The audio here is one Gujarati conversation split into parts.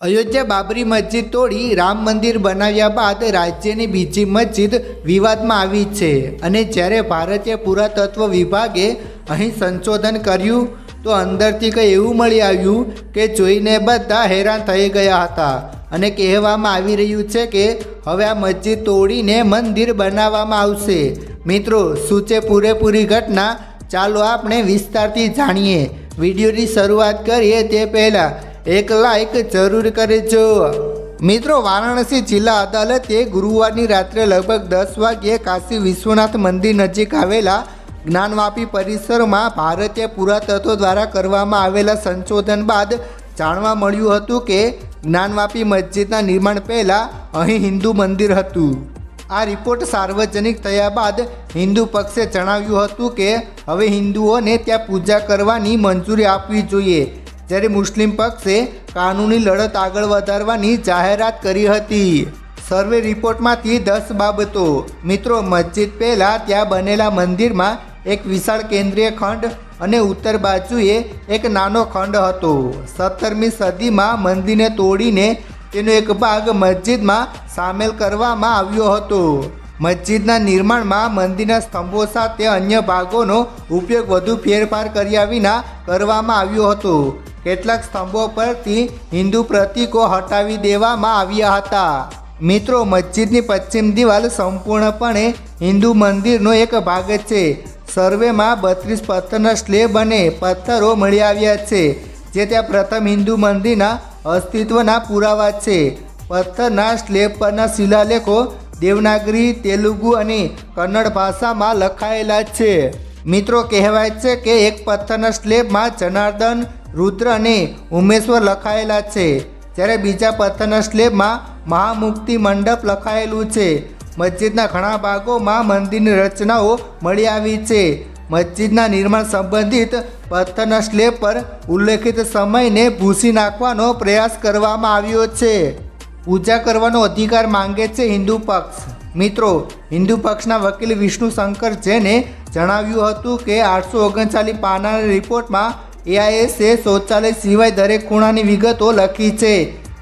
અયોધ્યા બાબરી મસ્જિદ તોડી રામ મંદિર બનાવ્યા બાદ રાજ્યની બીજી મસ્જિદ વિવાદમાં આવી છે. અને જ્યારે ભારતીય પુરાતત્વ વિભાગે અહીં સંશોધન કર્યું, તો અંદરથી કંઈ એવું મળી આવ્યું કે જોઈને બધા હેરાન થઈ ગયા હતા. અને કહેવામાં આવી રહ્યું છે કે હવે આ મસ્જિદ તોડીને મંદિર બનાવવામાં આવશે. મિત્રો, શું છે પૂરેપૂરી ઘટના? ચાલો આપણે વિસ્તારથી જાણીએ. વિડીયોની શરૂઆત કરીએ તે પહેલાં એક લાઈક જરૂર કરજો. મિત્રો, વારાણસી જિલ્લા અદાલતે ગુરુવારની રાત્રે લગભગ દસ વાગ્યે કાશી વિશ્વનાથ મંદિર નજીક આવેલા જ્ઞાનવાપી પરિસરમાં ભારતીય પુરાતત્વ દ્વારા કરવામાં આવેલા સંશોધન બાદ જાણવા મળ્યું હતું કે જ્ઞાનવાપી મસ્જિદના નિર્માણ પહેલાં અહીં હિન્દુ મંદિર હતું. આ રિપોર્ટ સાર્વજનિક થયા બાદ હિન્દુ પક્ષે જણાવ્યું હતું કે હવે હિન્દુઓને ત્યાં પૂજા કરવાની મંજૂરી આપવી જોઈએ. જ્યારે મુસ્લિમ પક્ષે કાનૂની લડત આગળ વધારવાની જાહેરાત કરી હતી. સર્વે રિપોર્ટમાંથી દસ બાબતો. મિત્રો, મસ્જિદ પહેલાં ત્યાં બનેલા મંદિરમાં એક વિશાળ કેન્દ્રીય ખંડ અને ઉત્તર બાજુએ એક નાનો ખંડ હતો. સત્તરમી સદીમાં મંદિરને તોડીને તેનો એક ભાગ મસ્જિદમાં સામેલ કરવામાં આવ્યો હતો. મસ્જિદના નિર્માણમાં મંદિરના સ્તંભો સાથે અન્ય ભાગોનો ઉપયોગ વધુ ફેરફાર કર્યા વિના કરવામાં આવ્યો હતો. કેટલાક સ્તંભો પરથી હિન્દુ પ્રતીકો હટાવી દેવામાં આવ્યા હતા. મિત્રો, મસ્જિદની પશ્ચિમ દિવાલ સંપૂર્ણપણે હિન્દુ મંદિરનો એક ભાગ છે. સર્વેમાં બત્રીસ પથ્થરના સ્લેબ અને પથ્થરો મળી આવ્યા છે, જે ત્યાં પ્રથમ હિન્દુ મંદિરના અસ્તિત્વના પુરાવા છે. પથ્થરના સ્લેબ પરના શિલાલેખો દેવનાગરી, તેલુગુ અને કન્નડ ભાષામાં લખાયેલા છે. મિત્રો, કહેવાય છે કે એક પથ્થરના સ્લેબમાં જનાર્દન રુદ્ર અને ઉમેશ્વર લખાયેલા છે. જ્યારે બીજા પથ્થરના સ્લેબમાં મહામુક્તિ મંડપ લખાયેલું છે. મસ્જિદના ઘણા ભાગોમાં મંદિરની રચનાઓ મળી આવી છે. મસ્જિદના નિર્માણ સંબંધિત પથ્થરના સ્લેબ પર ઉલ્લેખિત સમયને ભૂસી નાખવાનો પ્રયાસ કરવામાં આવ્યો છે. પૂજા કરવાનો અધિકાર માંગે છે હિન્દુ પક્ષ. મિત્રો, હિન્દુ પક્ષના વકીલ વિષ્ણુ શંકર જૈને જણાવ્યું હતું કે આઠસો ઓગણચાલીસ પાનાના રિપોર્ટમાં એઆઈએસે શૌચાલય સિવાય દરેક ખૂણાની વિગતો લખી છે.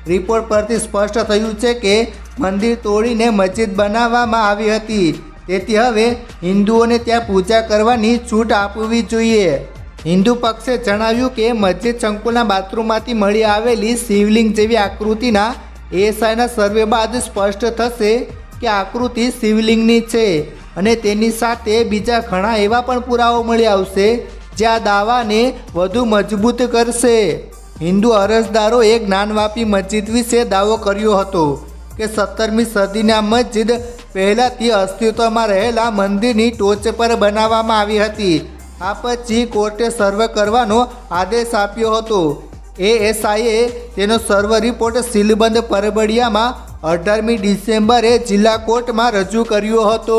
રિપોર્ટ પરથી સ્પષ્ટ થયું છે કે મંદિર તોડીને મસ્જિદ બનાવવામાં આવી હતી. તેથી હવે હિન્દુઓને ત્યાં પૂજા કરવાની છૂટ આપવી જોઈએ. હિન્દુ પક્ષે જણાવ્યું કે મસ્જિદ સંકુલના બાથરૂમમાંથી મળી આવેલી શિવલિંગ જેવી આકૃતિના એએસઆઈના સર્વે બાદ સ્પષ્ટ થશે કે આકૃતિ શિવલિંગની છે અને તેની સાથે બીજા ઘણા એવા પણ પુરાવો મળી આવશે. જે આ દાવાને વધુ મજબૂત કરશે. હિન્દુ અરજદારોએ જ્ઞાનવાપી મસ્જિદ વિશે દાવો કર્યો હતો કે સત્તરમી સદીની મસ્જિદ પહેલાંથી અસ્તિત્વમાં રહેલા મંદિરની ટોચ પર બનાવવામાં આવી હતી. આ પછી કોર્ટે સર્વે કરવાનો આદેશ આપ્યો હતો. એએસઆઈએ તેનો સર્વ રિપોર્ટ સીલબંધ પરબડિયામાં અઢારમી ડિસેમ્બરે જિલ્લા કોર્ટમાં રજૂ કર્યો હતો.